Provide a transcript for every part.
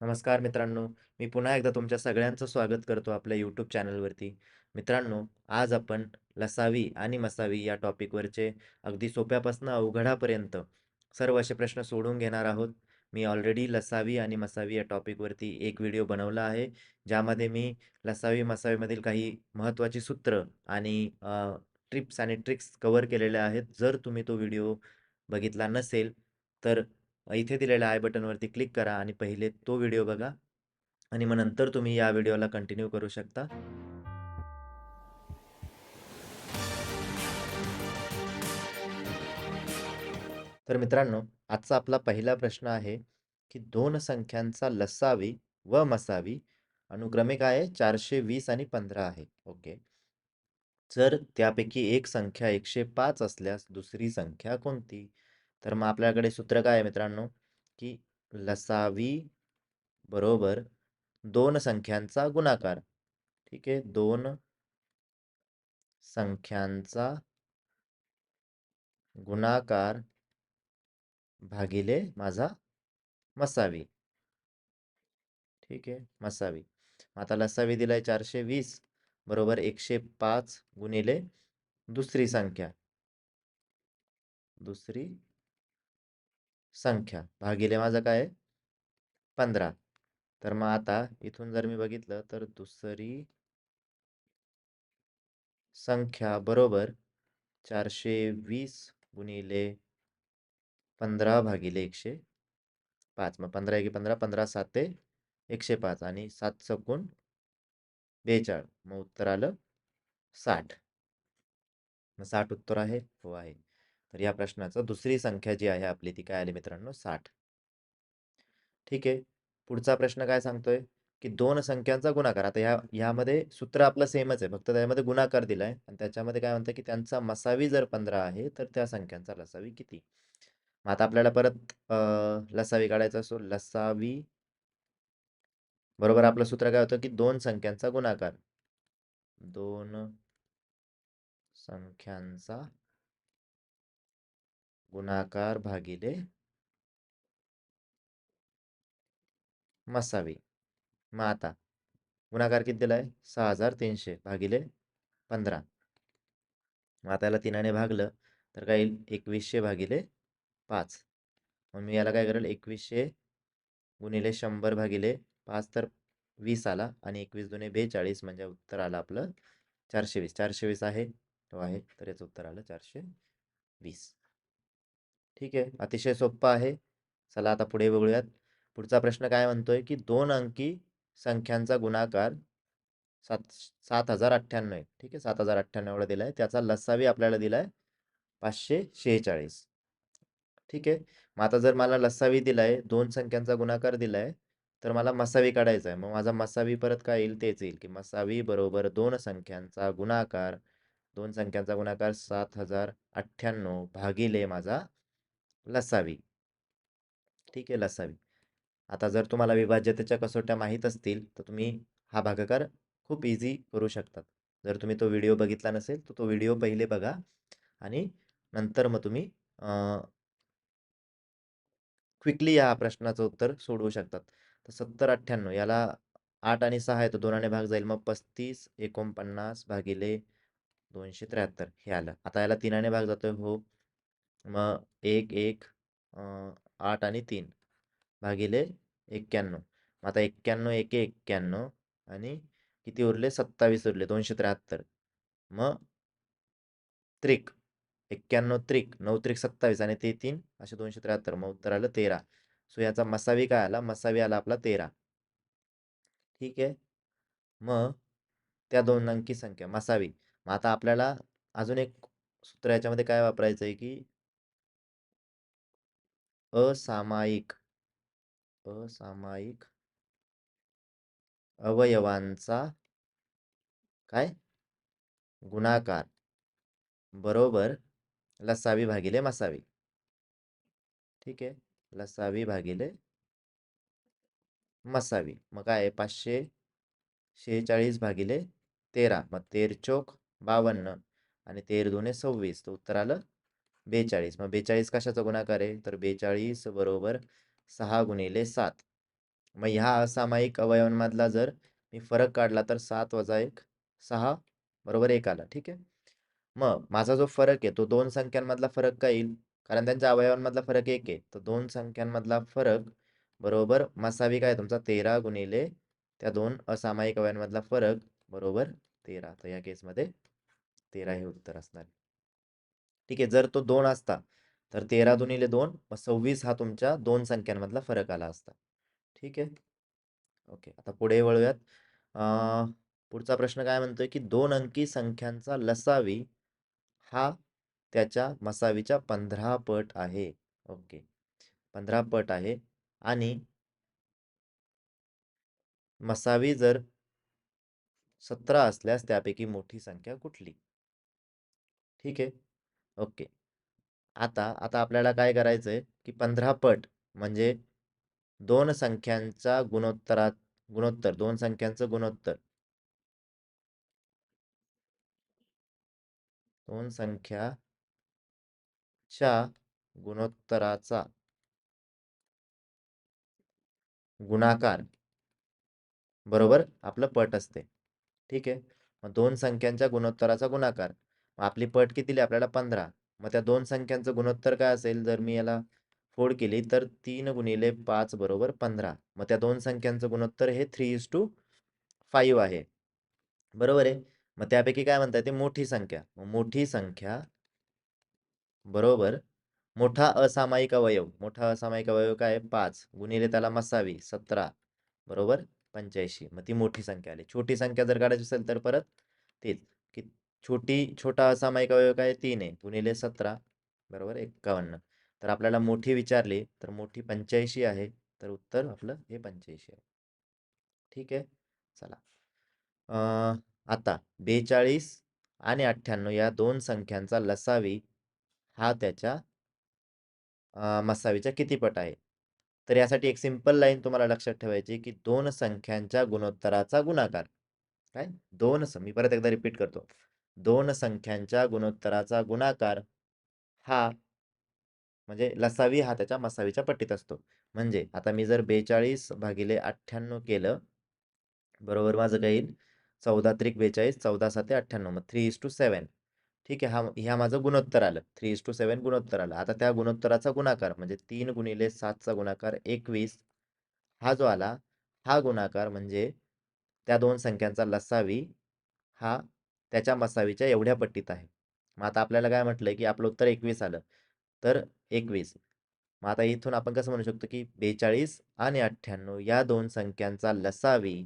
नमस्कार मित्रांनो. मी पुन्हा एकदा तुमच्या सगळ्यांचं स्वागत करतो आपल्या यूट्यूब चॅनलवरती. मित्रांनो, आज आपण लसावी आणि मसावी या टॉपिकवरचे अगदी सोप्यापासून अवघडापर्यंत सर्व असे प्रश्न सोडून घेणार आहोत. मी ऑलरेडी लसावी आणि मसावी या टॉपिकवरती एक व्हिडिओ बनवला आहे, ज्यामध्ये मी लसावी मसावीमधील काही महत्त्वाची सूत्र आणि ट्रिप्स आणि ट्रिक्स कव्हर केलेल्या आहेत. जर तुम्ही तो व्हिडिओ बघितला नसेल, तर इथे दिलेल्या आय बटनवरती क्लिक करा आणि पहिले तो व्हिडिओ बघा आणि मग नंतर तुम्ही या व्हिडिओला कंटिन्यू करू शकता. तर मित्रांनो, आजचा आपला पहिला प्रश्न आहे, की दोन संख्यांचा लसावी व मसावी अनुक्रमे काय आहे? 420 आणि 15 आहे. ओके. जर त्यापैकी एक संख्या 105 असल्यास दुसरी संख्या कोणती? तर मग आपल्याकडे सूत्र काय आहे मित्रांनो, की लसावी बरोबर दोन संख्यांचा गुणाकार. ठीक आहे. दोन संख्यांचा गुणाकार भागिले माझा मसावी. ठीक आहे. मसावी. मग आता लसावी दिलाय 420 बरोबर 105 गुणिले दुसरी संख्या. दुसरी संख्या भागिले माझं काय आहे? 15. तर मग आता इथून जर मी बघितलं तर दुसरी संख्या बरोबर 420 गुणिले 15 भागिले 105. मग पंधरा एक पंधरा पंधरा सात ते एकशे पाच आणि 7 चौकोन 42. मग उत्तर आलं साठ मग साठ उत्तर आहे? हो आहे. तर या प्रश्नाचं दुसरी संख्या जी आहे आपली ती काय आली मित्रांनो साठ ठीक आहे. पुढचा प्रश्न काय सांगतोय, की दोन संख्यांचा गुणाकार. आता ह्या ह्यामध्ये सूत्र आपलं सेमच आहे. फक्त त्यामध्ये गुणाकार दिलाय आणि त्याच्यामध्ये काय म्हणतं की त्यांचा मसावी जर 15 आहे, तर त्या संख्यांचा लसावी किती? मग आता आपल्याला परत लसावी काढायचा असो. लसावी बरोबर आपलं सूत्र काय होतं, की दोन संख्यांचा गुणाकार. दोन संख्यांचा गुणाकार भागिले मसावी. मग आता गुणाकार किती दिला आहे सहा हजार तीनशे भागिले 15. मग आता याला तिनाने भागलं तर काय येईल? एकवीसशे भागिले पाच मग मी याला काय करेल एकवीसशे गुणिले शंभर भागिले पाच तर वीस आला आणि 21 दुणे 42 म्हणजे उत्तर आलं आपलं 420. 420 आहे? तो आहे. तर याचं उत्तर आलं 420. ठीक आहे. अतिशय सोप्पा आहे. चला आता पुढे बघूयात. पुढचा प्रश्न काय म्हणतोय, की दोन अंकी संख्यांचा गुणाकार सात 7098 आहे. ठीक आहे. 7098 एवढा आहे त्याचा लसावी आपल्याला दिला आहे पाचशे शेहेचाळीस ठीक आहे. मग आता जर मला लसावी दिलाय, 2 संख्यांचा गुणाकार दिला आहे तर मला मसावी काढायचा आहे. मग माझा मसावी परत काय येईल? तेच येईल, की मसावी बरोबर दोन संख्यांचा गुणाकार दोन संख्यांचा गुणाकार 7098 भागिले माझा लसावी. ठीक आहे. लसावी. आता जर तुम्हाला विभाज्यतेच्या कसोट्या माहीत असतील, तर तुम्ही हा भागाकार खूप इझी करू शकतात. जर तुम्ही तो व्हिडिओ बघितला नसेल, तर तो व्हिडिओ पहिले बघा आणि नंतर मग तुम्ही क्विकली या प्रश्नाचं उत्तर सोडवू शकतात. तर 7098 याला आठ आणि सहा आहे, तर दोनाने भाग जाईल. मग 35 49 भागिले 273 हे आलं. आता याला तीनाने भाग जातोय. हो. मग एक एक आठ आणि तीन भागिले एक्क्याण्णव. मग आता एक्क्याण्णव एक एक्क्याण्णव आणि किती उरले? सत्तावीस उरले दोनशे त्र्याहत्तर. मग त्रिक एक्क्याण्णव त्रिक नऊ त्रिक सत्तावीस आणि ते तीन असे दोनशे त्र्याहत्तर. मग उत्तर आलं तेरा. सो याचा मसावी काय आला? मसावी आला आपला तेरा. ठीक आहे? मग त्या दोन अंकी संख्या मसावी. मग आता आपल्याला अजून एक सूत्र याच्यामध्ये काय वापरायचं आहे की असामायिक असामायिक अवयवांचा काय? गुणाकार बरोबर लसावी भागिले मसावी. ठीक आहे. लसावी भागिले मसावी. मग काय पाचशे शेहेचाळीस भागिले 13. मग तेर चोक 52 आणि 13 दुणे 26. तर उत्तर आलं 42. मग 42 कशाचा गुणाकार आहे? तर 42 बरोबर सहा गुणिले सात. मग ह्या असामायिक अवयवांमधला जर मी फरक काढला तर सात वजा एक सहा बरोबर एक आला. ठीक आहे? मग माझा जो फरक आहे तो दोन संख्यांमधला फरक काय येईल? कारण त्यांच्या अवयवांमधला फरक एक आहे. तर दोन संख्यांमधला फरक बरोबर मसावी काय तुमचा? तेरा गुणिले त्या दोन असामायिक अवयवांमधला फरक बरोबर तेरा. तर या केसमध्ये तेरा हे उत्तर असणार ठीक आहे जर तो दोन असता तर तेरा दुनिले दोन मग सव्वीस हा तुमच्या दोन संख्यांमधला फरक आला असता. ठीक आहे? ओके आता पुढे वळूयात. पुढचा प्रश्न काय म्हणतोय की दोन अंकी संख्यांचा लसावी हा त्याच्या मसावीच्या पंधरा पट आहे. ओके पंधरा पट आहे आणि मसावी जर सतरा असल्यास त्यापैकी मोठी संख्या कुठली? ठीक आहे? ओके. आता आता आपल्याला काय करायचंय की पंधरा पट म्हणजे दोन संख्यांचा गुणोत्तरात गुणोत्तर दोन संख्यांचं गुणोत्तर. दोन संख्याच्या गुणोत्तराचा गुणाकार. बरोबर? आपलं पट असते. ठीक आहे? मग दोन संख्यांच्या गुणोत्तराचा गुणाकार. आपली पट किती दिली आपल्याला पंधरा. मग त्या दोन संख्यांचं गुणोत्तर काय असेल? जर मी याला फोड केली तर तीन गुणिले पाच बरोबर पंधरा. मग त्या दोन संख्यांचं गुणोत्तर हे थ्री इज टू फाईव्ह आहे. बरोबर आहे? मग त्यापैकी काय म्हणता येते मोठी संख्या. मग मोठी संख्या बरोबर मोठा असामायिक अवयव. मोठा असामायिक अवयव काय आहे? पाच. गुणिले त्याला मसावी सतरा. बरोबर? पंच्याऐंशी. मग ती मोठी संख्या आली. छोटी संख्या जर काढायची असेल तर परत तेच. की छोटी छोटा असामायिक अवयव काय? आहे? तीन आहे. गुणिले सतरा बरोबर? एक्कावन्न. तर आपल्याला मोठी विचारली तर मोठी पंच्याऐंशी आहे. तर उत्तर आपलं हे पंच्याऐंशी आहे. ठीक आहे? चला. आता बेचाळीस आणि अठ्ठ्याण्णव या दोन संख्यांचा लसावी हा त्याच्या मसावीच्या किती पट आहे? तर यासाठी एक सिंपल लाईन तुम्हाला लक्षात ठेवायची की दोन संख्यांच्या गुणोत्तराचा गुणाकार. काय? दोन मी परत एकदा रिपीट करतो. दोन संख्यांच्या गुणोत्तराचा गुणाकार हा म्हणजे लसावी हा त्याच्या मसावीच्या पट्टीत असतो. म्हणजे आता मी जर बेचाळीस भागिले अठ्ठ्याण्णव केलं बरोबर माझं काय येईल? चौदा त्रिक बेचाळीस चौदा साते अठ्ठ्याण्णव मग थ्री इज टू सेवन ठीक आहे हा ह्या माझं गुणोत्तर आलं. थ्री इज टू सेवन गुणोत्तर आलं. आता त्या गुणोत्तराचा गुणाकार म्हणजे तीन गुणिले सातचा गुणाकार एकवीस हा जो आला हा गुणाकार म्हणजे त्या दोन संख्यांचा लसावी हा त्याच्या मसावीच्या एवढ्या पट्टीत आहे. मग आता आपल्याला काय म्हटलंय की आपलं उत्तर एकवीस आलं. तर एकवीस. मग आता इथून आपण कसं म्हणू शकतो की बेचाळीस आणि अठ्ठ्याण्णव या दोन संख्यांचा लसावी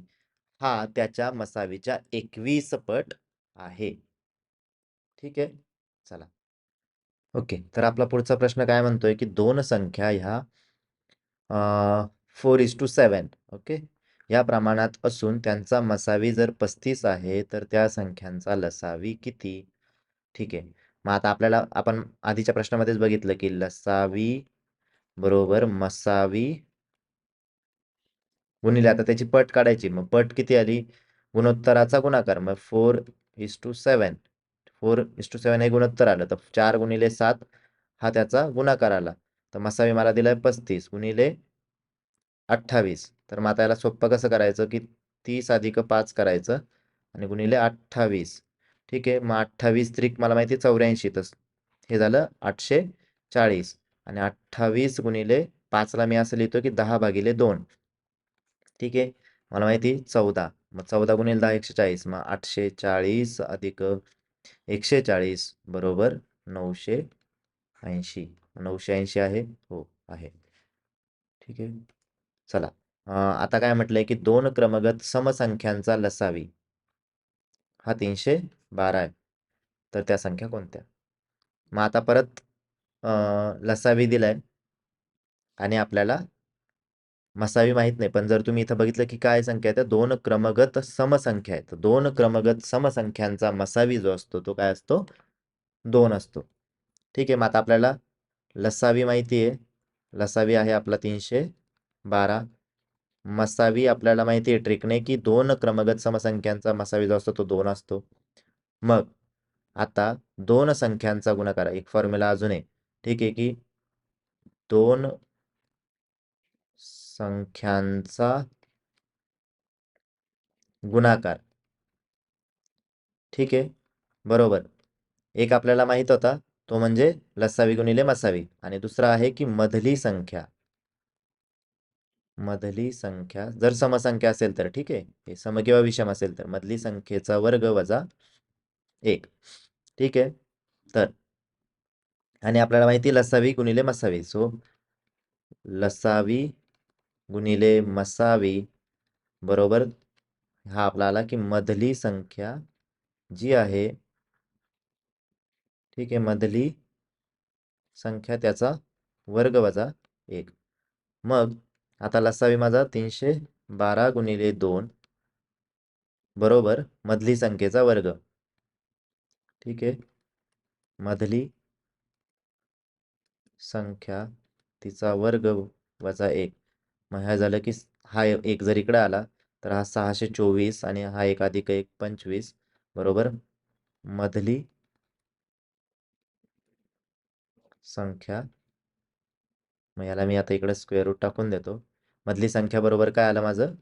हा त्याच्या मसावीच्या एकवीस पट आहे. ठीक आहे? चला. ओके. तर आपला पुढचा प्रश्न काय म्हणतोय की दोन संख्या ह्या four is to seven okay? या प्रमाणात असून त्यांचा मसावी जर पस्तीस आहे तर त्या संख्यांचा लसावी किती? ठीक आहे. मग आता आपल्याला आपण आधीच्या प्रश्नामध्येच बघितलं की लसावी बरोबर मसावी गुणिले आता त्याची पट काढायची. मग पट किती आली? गुणोत्तराचा गुणाकार. मग four is to seven four is to seven हे गुणोत्तर आलं. तर चार गुणिले सात हा त्याचा गुणाकार आला. तर मसावी मला दिलाय पस्तीस गुणिले अठ्ठावीस. तर मग आता याला सोपं कसं करायचं की तीस अधिक पाच करायचं आणि गुणिले अठ्ठावीस. ठीक आहे मग अठ्ठावीस त्रिक मला माहिती आहे चौऱ्याऐंशी हे झालं आठशे चाळीस. आणि अठ्ठावीस गुणिले पाचला मी असं लिहितो की दहा भागिले दोन. ठीक आहे मला माहिती चौदा. मग चौदा गुणिले दहा एकशे चाळीस. मग आठशे चाळीस अधिक एकशे चाळीस बरोबर नऊशे ऐंशी. नऊशे ऐंशी आहे हो आहे. ठीक आहे. चला. आता काय म्हटलंय की दोन क्रमगत समसंख्यांचा लसावी. हा तीनशे बारा आहे. तर त्या संख्या कोणत्या? मग आता परत लसावी दिलाय. आणि आपल्याला मसावी माहीत नाही. पण जर तुम्ही इथं बघितलं की काय संख्या आहे तर दोन क्रमगत समसंख्या आहेत. दोन क्रमगत समसंख्यांचा मसावी जो असतो तो काय असतो? दोन असतो. ठीक आहे. मग आता आपल्याला लसावी माहिती आहे. लसावी आहे आपला तीनशे बारा. मसावी आपल्याला माहिती आहे ट्रिकने की दोन क्रमगत समसंख्यांचा मसावी जो असतो तो दोन असतो. मग आता दोन संख्यांचा गुणाकार एक फॉर्म्युला अजून आहे. ठीक आहे की दोन संख्यांचा गुणाकार. ठीक आहे? बरोबर. एक आपल्याला माहीत होता तो म्हणजे लसावी गुणिले मसावी. आणि दुसरा आहे की मधली संख्या. मधली संख्या जर समसंख्या असेल तर ठीक आहे? सम किंवा विषम असेल तर मधली संख्येचा वर्ग वजा एक. ठीक आहे? तर आणि आपल्याला माहिती लसावी गुणिले मसावी. सो लसावी गुणिले मसावी बरोबर हा आपला आला की मधली संख्या जी आहे ठीक आहे मधली संख्या त्याचा वर्ग वजा एक. मग आता लसावी माझा तीनशे बारा गुणिले दोन. बरोबर? मधली संख्येचा वर्ग. ठीक आहे. मधली संख्या तिचा वर्ग वजा एक. मग ह्या झालं की हा एक जर इकडे आला तर हा सहाशे चोवीस आणि हा एक अधिक एक पंचवीस. बरोबर? मधली संख्या मग याला मी आता इकडे स्क्वेअर रूट टाकून देतो. मधली संख्या बरोबर काय आलं माझं?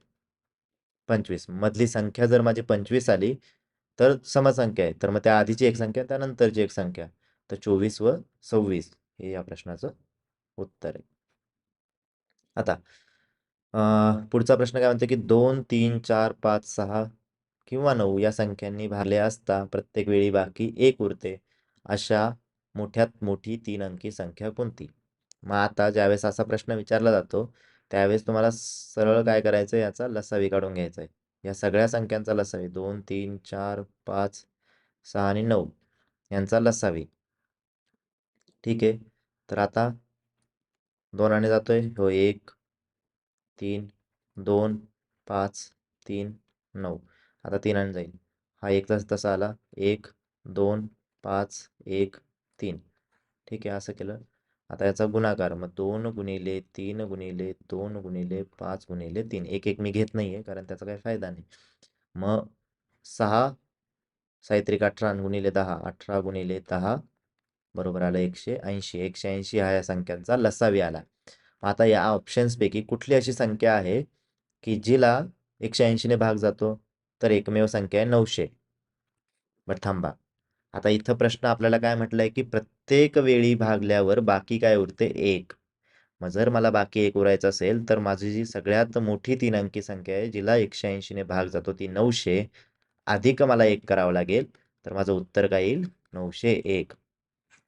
पंचवीस. मधली संख्या जर माझी पंचवीस आली तर समसंख्या आहे. तर मग त्या आधीची एक संख्या त्यानंतरची एक संख्या. तर चोवीस व सव्वीस हे या प्रश्नाचं उत्तर आहे. आता पुढचा प्रश्न काय म्हणतो की दोन तीन चार पाच सहा किंवा नऊ या संख्यांनी भरले असता प्रत्येक वेळी बाकी एक उरते. अशा मोठ्यात मोठी तीन अंकी संख्या कोणती? मग आता ज्यावेळेस असा प्रश्न विचारला जातो त्यावेळेस तुम्हाला सरळ काय करायचं आहे याचा लसावी काढून घ्यायचा आहे. या सगळ्या संख्यांचा लसावी दोन तीन चार पाच सहा आणि नऊ यांचा लसावी ठीक आहे. तर आता दोन आणि जातोय. हो एक तीन दोन पाच तीन नऊ. आता तीन आणि जाईल. हा एक तास तसा आला. एक दोन पाच एक तीन. ठीक आहे असं केलं. आता याचा गुणाकार मग दोन गुणिले तीन गुणिले दोन गुणिले पाच गुणिले तीन. एक एक मी घेत नाही आहे कारण त्याचा काही फायदा नाही. मग सहा साहित्रिक अठरा गुणिले दहा. अठरा गुणिले दहा बरोबर आलं एकशे ऐंशी. एकशे ऐंशी हा या संख्यांचा लसावी आला. आता या ऑप्शन्सपैकी कुठली अशी संख्या आहे की जिला एकशे ऐंशीने भाग जातो तर एकमेव संख्या आहे नऊशे. बट थांबा. आता इथं प्रश्न आपल्याला काय म्हटलंय की प्रत्येक प्रत्येक वेळी भागल्यावर बाकी काय उरते? एक. मग जर मला बाकी एक उरायचं असेल तर माझी जी सगळ्यात मोठी तीन अंकी संख्या आहे जिला एकशे ऐंशीने भाग जातो ती नऊशे. अधिक मला एक करावं लागेल तर माझं उत्तर काय येईल? नऊशे एक.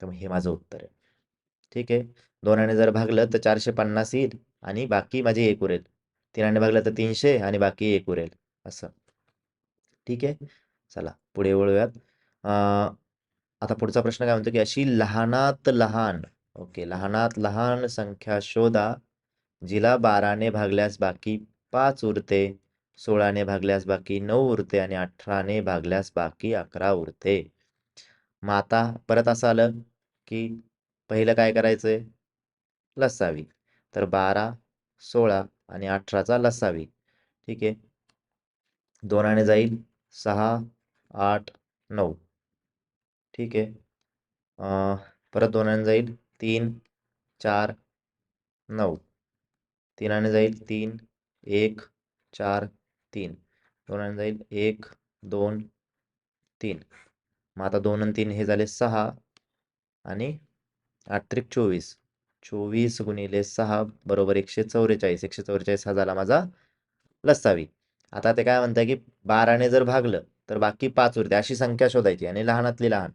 तर हे माझं उत्तर आहे. ठीक आहे? दोनाने जर भागलं तर चारशे पन्नास येईल आणि बाकी माझी एक उरेल. तीनाने भागलं तर तीनशे आणि बाकी एक उरेल. असं. ठीक आहे? चला पुढे वळूयात. आता पुढचा प्रश्न काय म्हणतो की अशी लहानात लहान ओके लहानात लहान संख्या शोधा जिला बाराने भागल्यास बाकी पाच उरते सोळाने भागल्यास बाकी नऊ उरते आणि अठराने भागल्यास बाकी अकरा उरते. मग आता परत असं आलं की पहिलं काय करायचंय? लसावी. तर बारा सोळा आणि अठराचा लसावी. ठीक आहे? दोनाने जाईल सहा आठ नऊ. ठीक आहे. परत दोनाने जाईल. तीन चार नऊ. तीनाने जाईल. तीन एक चार तीन. दोनाने जाईल. एक दोन तीन. मग आता दोन आणि तीन हे झाले सहा आणि आठ त्रिक चोवीस. चोवीस गुणिले सहा बरोबर एकशे चौवेचाळीस. एकशे चौवेचाळीस हा झाला माझा लसावी. आता ते काय म्हणतात की बाराने जर भागलं तर बाकी पाच उरते. अशी संख्या शोधायची आणि लहानातली लहान.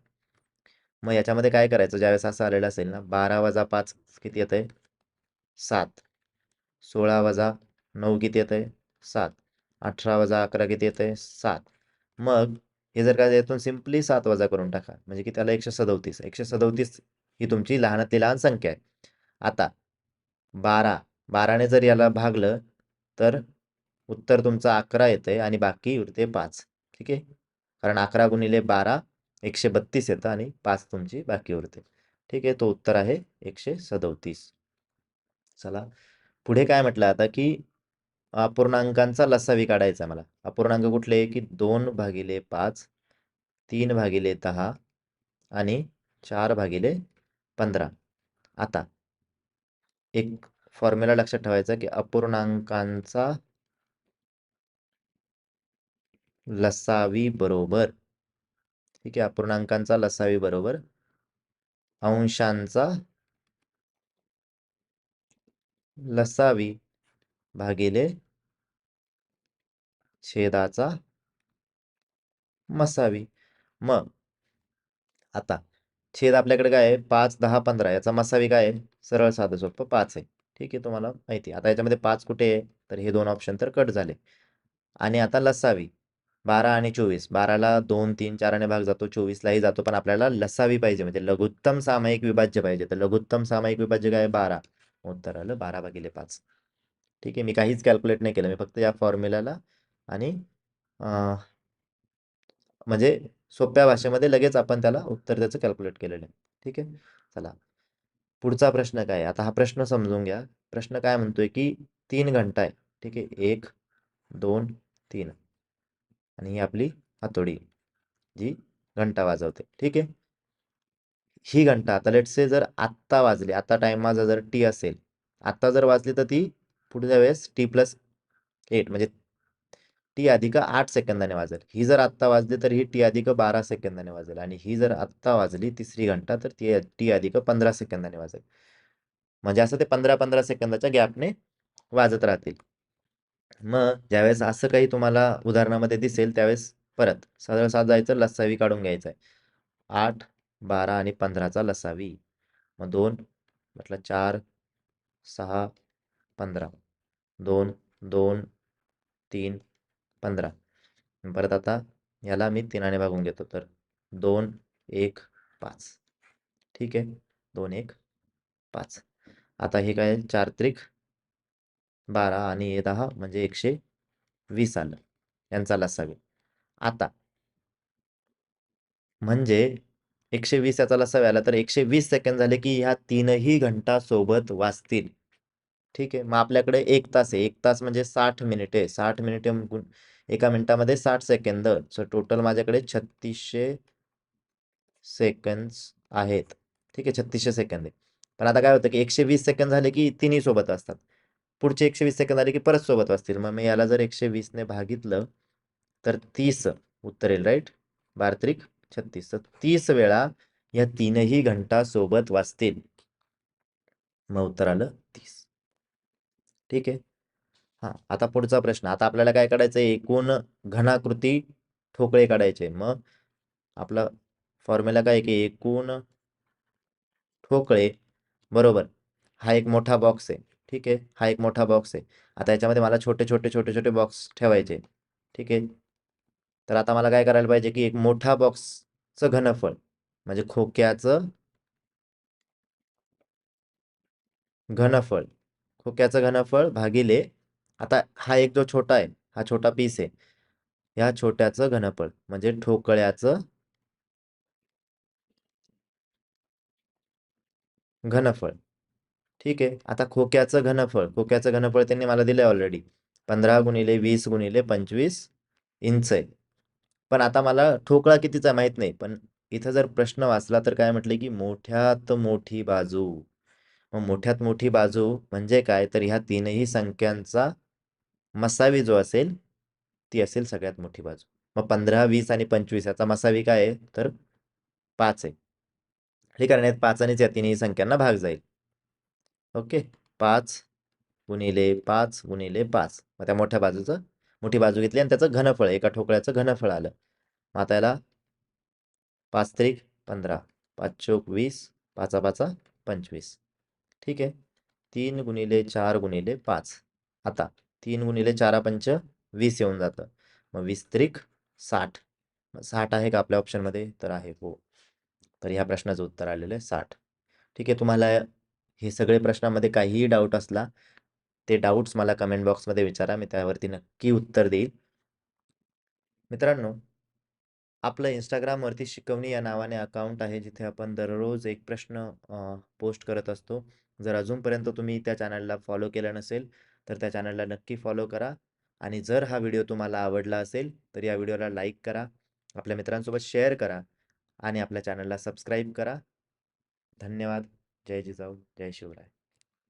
मग याच्यामध्ये काय करायचं? ज्यावेळेस असं आलेलं असेल ना बारा वजा पाच किती येत आहे सात. सोळा वजा नऊ किती येत आहे सात. अठरा वजा अकरा किती येत आहे सात. मग हे जर का यातून सिम्पली सात वजा करून टाका म्हणजे की त्याला एकशे सदोतीस. एकशे सदोतीस ही तुमची लहानातली लहान संख्या आहे. आता बारा. बाराने जर याला भागलं तर उत्तर तुमचं अकरा येतं आणि बाकी उरते पाच. ठीक आहे? कारण अकरा गुणिले बारा एकशे बत्तीस येतं आणि पाच तुमची बाकी उरते. ठीक आहे तो उत्तर आहे एकशे सदोतीस. चला पुढे काय म्हटलं आता की अपूर्णांकांचा लसावी काढायचा मला. अपूर्णांक कुठले? की दोन भागिले पाच तीन भागिले दहा आणि चार भागिले पंधरा. आता एक फॉर्म्युला लक्षात ठेवायचा की अपूर्णांकांचा लसावी बरोबर ठीक आहे अपूर्णांकांचा लसावी बरोबर. अंशांचा लसावी भागिले छेदाचा मसावी. मग आता छेद आपल्याकडे काय आहे? पाच दहा पंधरा याचा मसावी काय आहे? सरळ साधं सोपं पाच आहे. ठीक आहे तुम्हाला माहिती आहे. आता याच्यामध्ये पाच कुठे आहे? तर हे दोन ऑप्शन तर कट झाले. आणि आता लसावी. बारा आणि चोवीस. बाराला दोन तीन चाराने भाग जातो. चोवीसलाही जातो. पण आपल्याला लसावी पाहिजे. म्हणजे लघुत्तम सामायिक विभाज्य पाहिजे. तर लघुत्तम सामायिक विभाज्य काय? बारा. उत्तर आलं बारा भागिले पाच. ठीक आहे. मी काहीच कॅल्क्युलेट नाही केलं. मी फक्त या फॉर्म्युल्याला आणि म्हणजे सोप्या भाषेमध्ये लगेच आपण त्याला उत्तर त्याचं कॅल्क्युलेट केलेलं आहे. ठीक आहे? चला. पुढचा प्रश्न काय? आहे? आता हा प्रश्न समजून घ्या. प्रश्न काय म्हणतोय की तीन घंटा आहे. ठीक आहे? एक दोन तीन. आणि ही आपली हातोडी जी घंटा वाजवते. ठीक आहे? ही घंटा आता लेट से जर आत्ता वाजली आता टाईम माझा जर टी असेल आत्ता जर वाजली तर ती पुढच्या वेळेस टी प्लस एट म्हणजे टी अधिक आठ सेकंदाने वाजेल. ही जर आत्ता वाजली तर ही टी अधिक बारा सेकंदाने वाजेल आणि ही जर आत्ता वाजली तिसरी घंटा तर ती टी अधिक पंधरा सेकंदाने वाजेल. म्हणजे असं ते पंधरा पंधरा सेकंदाच्या गॅपने वाजत राहतील. मग ज्यावेळेस असं काही तुम्हाला उदाहरणामध्ये दिसेल त्यावेळेस परत सरळ सात जायचं लसावी काढून घ्यायचं आहे आठ बारा आणि पंधराचा लसावी. मग दोन म्हटलं चार सहा पंधरा. दोन दोन तीन पंधरा. परत आता याला मी तीनाने भागून घेतो. तर दोन एक पाच. ठीक आहे? दोन एक पाच. आता हे काय? चार त्रिक बारा आणि हे दहा म्हणजे एकशे वीस आलं. यांचा लसावी आता म्हणजे एकशे वीस याचा लसावी आला तर एकशे वीस सेकंद झाले की ह्या तीनही घंटा सोबत वाचतील. ठीक आहे मग आपल्याकडे एक तास आहे. एक तास म्हणजे साठ मिनिटे. साठ मिनिटे एका मिनिटामध्ये साठ सेकंद. सो टोटल माझ्याकडे छत्तीसशे सेकंड्स आहेत. ठीक आहे छत्तीसशे सेकंद आहे. पण आता काय होतं की एकशे वीस सेकंद झाले की तिन्ही सोबत असतात पुढचे एकशे वीस सेकंद आले की परत सोबत वाचतील. मग मी याला जर एकशे वीसने भागितलं तर तीस उत्तर येईल राईट बारत्रिक छत्तीस. तर तीस वेळा या तीनही घंटा सोबत वाचतील. मग उत्तर आलं तीस. ठीक आहे. हा आता पुढचा प्रश्न. आता आपल्याला काय काढायचं आहे एकूण घनाकृती ठोकळे काढायचे. मग आपला फॉर्म्युला काय आहे की एकूण ठोकळे बरोबर हा एक मोठा बॉक्स आहे. ठीक आहे. हा एक मोठा बॉक्स आहे. आता याच्यामध्ये मला छोटे छोटे छोटे छोटे बॉक्स ठेवायचे ठीक आहे. तर आता मला काय करायला पाहिजे की एक मोठा बॉक्सचं घनफळ म्हणजे खोक्याचं घनफळ खोक्याचं घनफळ भागिले आता हा एक जो छोटा आहे हा छोटा पीस आहे ह्या छोट्याचं घनफळ म्हणजे ठोकळ्याचं घनफळ. ठीक आहे. आता खोक्याचं घनफळ खोक्याचं घनफळ त्यांनी मला दिलंय ऑलरेडी पंधरा गुणिले वीस गुणिले पंचवीस इंच आहे. पण आता मला ठोकळा कितीचा माहीत नाही पण इथं जर प्रश्न वाचला तर काय म्हटले की मोठ्यात मोठी बाजू. मग मोठ्यात मोठी बाजू म्हणजे काय? तर ह्या तीनही संख्यांचा मसावी जो असेल ती असेल सगळ्यात मोठी बाजू. मग पंधरा वीस आणि पंचवीस याचा मसावी काय आहे? तर पाच आहे. हे करण्यात पाच आणि या तीनही संख्यांना भाग जाईल. ओके. पाच गुणिले पाच गुणिले पाच. मग त्या मोठ्या बाजूचं मोठी बाजू घेतली आणि त्याचं घनफळ एका ठोकळ्याचं घनफळ आलं. मग आता याला पाच त्रिक पंधरा. पाच चोक वीस पाचा पाचा पंचवीस. ठीक आहे. तीन गुणिले चार गुणिले पाच. आता तीन गुणिले चारा पंच वीस येऊन जातं. मग वीस त्रिक साठ. मग साठ आहे का आपल्या ऑप्शनमध्ये तर आहे हो. तर ह्या प्रश्नाचं उत्तर आलेलं आहे साठ. ठीक आहे तुम्हाला हे सगळे प्रश्नामध्ये काहीही डाऊट असला ते डाऊट्स मला कमेंट बॉक्समध्ये विचारा. मी त्यावरती नक्की उत्तर देईल. मित्रांनो आपलं इंस्टाग्रामवरती शिकवणी या नावाने अकाउंट आहे जिथे आपण दररोज एक प्रश्न पोस्ट करत असतो. जर अजूनपर्यंत तुम्ही त्या चॅनलला फॉलो केलं नसेल तर त्या चॅनलला नक्की फॉलो करा. आणि जर हा व्हिडिओ तुम्हाला आवडला असेल तर या व्हिडिओला लाईक करा. आपल्या मित्रांसोबत शेअर करा. आणि आपल्या चॅनलला सबस्क्राईब करा. धन्यवाद. जय जिजाऊ जय शिवराय